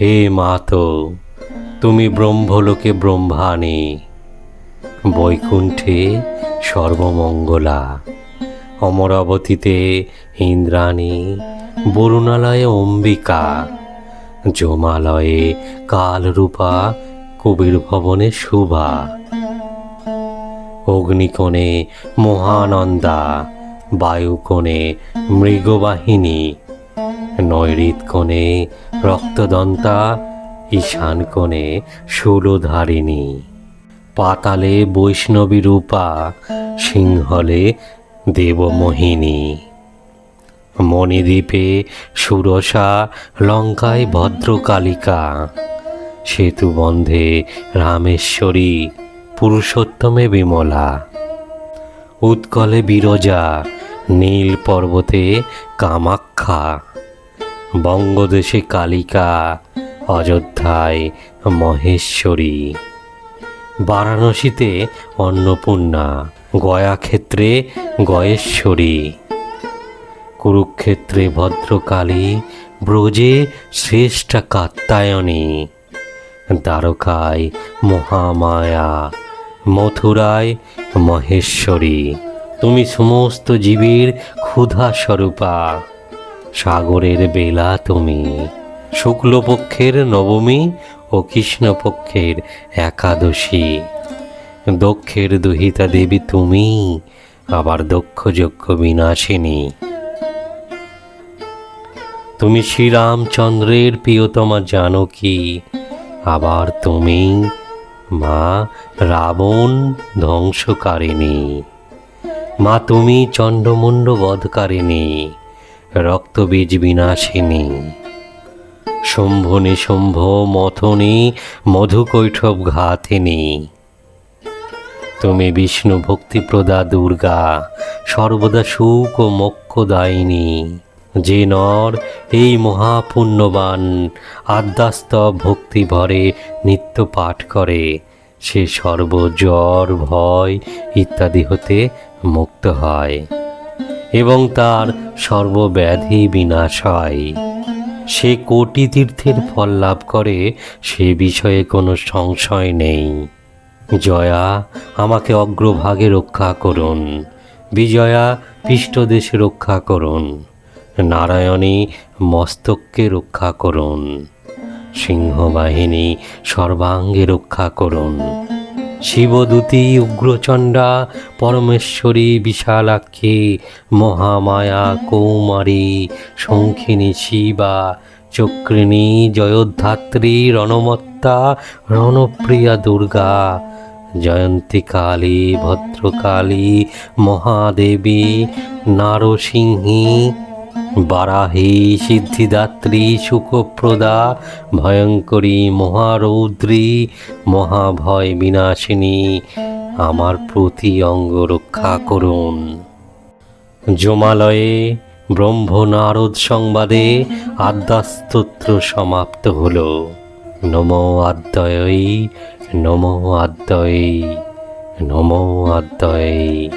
হে মাতো, তুমি ব্রহ্মলোকে ব্রহ্মাণী। বৈকুণ্ঠে সর্বমঙ্গলা, অমরাবতীতে ইন্দ্রাণী, বরুণালয়ে অম্বিকা, জমালয়ে কালরূপা কবির ভবনে শুভা। অগ্নিকোণে মহানন্দা, বায়ুকোণে মৃগবাহিনী নৈরিত কোণে রক্তদন্তা ঈশান কোণে শূলধারিণী পাতালে বৈষ্ণবী রূপা, সিংহলে দেবমোহিনী। মণিদ্বীপে সুরসা, লঙ্কায় ভদ্রকালিকা। সেতুবন্ধে রামেশ্বরী, পুরুষোত্তমে বিমলা। উৎকলে বিরজা, নীল পর্বতে কামাক্ষা বঙ্গদেশে কালিকা, অযোধ্যায় মহেশ্বরী। বারাণসীতে অন্নপূর্ণা, গয়াক্ষেত্রে গয়েশ্বরী। কুরুক্ষেত্রে ভদ্রকালী, ব্রজে শ্রেষ্ঠা কাত্তায়নী দ্বারকায় মহামায়া, মথুরায় মহেশ্বরী। তুমি সমস্ত জীবের ক্ষুধা স্বরূপা। সাগরের বেলা তুমি, শুক্লপক্ষের নবমী ও কৃষ্ণপক্ষের একাদশী। দক্ষের দুহিতা দেবী তুমি, আবার দক্ষ যজ্ঞ বিনাশিনী। তুমি শ্রীরামচন্দ্রের প্রিয়তমা জানকী, আবার তুমি মা রাবণ ধ্বংসকারিণী। মা তুমি চণ্ডমুণ্ড বধকারিণী। রক্তবীজ বিনাশিনী। শম্ভ নিশম্ভ মথনী মধুকৈঠব ঘাতিনী। তুমি বিষ্ণু ভক্তিপ্রদা দুর্গা, সর্বদা সুখ ও মোক্ষদায়িনী যে নর এই মহাপুণ্যবান আদ্যাস্ত ভক্তি ভরে নিত্য পাঠ করে। সে সর্বজ্বর ভয় ইত্যাদি হতে মুক্ত হয়। এবং তার সর্বব্যাধি বিনাশ হয় সে কোটি তীর্থের ফল লাভ করে, সে বিষয়ে কোনো সংশয় নেই। জয়া, আমাকে অগ্রভাগে রক্ষা করুন। বিজয়া, পৃষ্ঠদেশে রক্ষা করুন। নারায়ণী, মস্তককে রক্ষা করুন। সিংহবাহিনী, সর্বাঙ্গে রক্ষা করুন। শিবদূতী উগ্রচণ্ডা, পরমেশ্বরী বিশালাক্ষী, মহামায়া কৌমারী, শঙ্খিনী শিবা, চক্রিণী জয়োদ্ধাত্রী রণমত্তা, রণপ্রিয়া দুর্গা জয়ন্তী কালী ভদ্রকালী, মহাদেবী, নারসিংহী বারাহী সিদ্ধিদাত্রী সুখপ্রদা, ভয়ঙ্করী মহারৌদ্রী, মহাভয় বিনাশিনী, আমার প্রতি অঙ্গ রক্ষা করুন। জমালয়ে ব্রহ্ম নারদ সংবাদে আদ্যাস্তোত্র সমাপ্ত হল। নমো আদ্যয়ী নমো আদ্যয়ী নমো আদ্যয়ী।